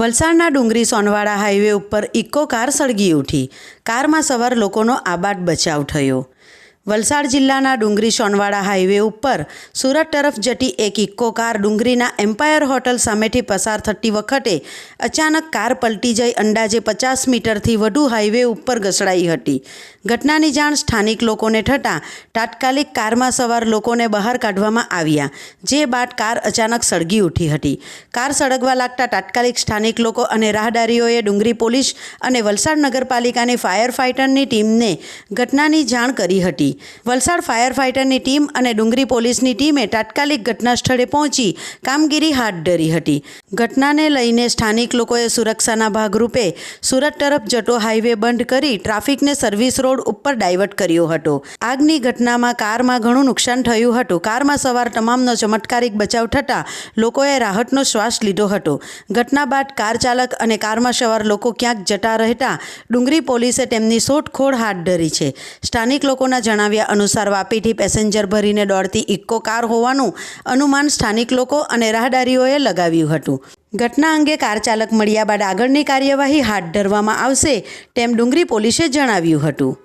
વલસાડના ડુંગરી સોનવાડા હાઈવે ઉપર Eeco car સળગી ઉઠી. કારમાં સવાર લોકોનો આબાદ બચાવ થયો. વલસાડ જિલ્લાના ડુંગરી સોનવાડા હાઈવે ઉપર સુરત તરફ જતી એક ઇક્કો કાર ડુંગરીના એમ્પાયર હોટલ સામેથી પસાર થતી વખતે અચાનક કાર પલટી જઈ અંદાજે પચાસ મીટરથી વધુ હાઈવે ઉપર ઘસડાઈ હતી. ઘટનાની જાણ સ્થાનિક લોકોને થતાં તાત્કાલિક કારમાં સવાર લોકોને બહાર કાઢવામાં આવ્યા, જે બાદ કાર અચાનક સળગી ઉઠી હતી. કાર સળગવા લાગતા તાત્કાલિક સ્થાનિક લોકો અને રાહદારીઓએ ડુંગરી પોલીસ અને વલસાડ નગરપાલિકાની ફાયર ફાઇટરની ટીમને ઘટનાની જાણ કરી હતી. વલસાડ ફાયર ફાઇટરની ટીમ અને ડુંગરી પોલીસની ટીમે તાત્કાલિક ઘટના સ્થળે પહોંચી કામગીરી હાથ ધરી હતી. ઘટનાને લઈને સ્થાનિક લોકોએ સુરક્ષાના ભાગરૂપે સુરત તરફ જતો હાઈવે બંધ કરી ટ્રાફિકને સર્વિસ રોડ ઉપર ડાયવર્ટ કર્યો હતો. આગની ઘટનામાં કારમાં ઘણું નુકસાન થયું હતું. કારમાં સવાર તમામનો ચમત્કારિક બચાવ થતાં લોકોએ રાહતનો શ્વાસ લીધો હતો. ઘટના બાદ કાર ચાલક અને કારમાં સવાર લોકો ક્યાંક જતા રહેતા ડુંગરી પોલીસે તેમની શોધખોળ હાથ ધરી છે. સ્થાનિક લોકોના જણાવ્યા અનુસાર, વાપીથી પેસેન્જર ભરીને દોડતી ઇક્કો કાર હોવાનું અનુમાન સ્થાનિક લોકો અને રાહદારીઓએ લગાવ્યું હતું. ઘટના અંગે કાર ચાલક મળ્યા બાદ આગળની કાર્યવાહી હાથ ધરવામાં આવશે તેમ ડુંગરી પોલીસે જણાવ્યું હતું.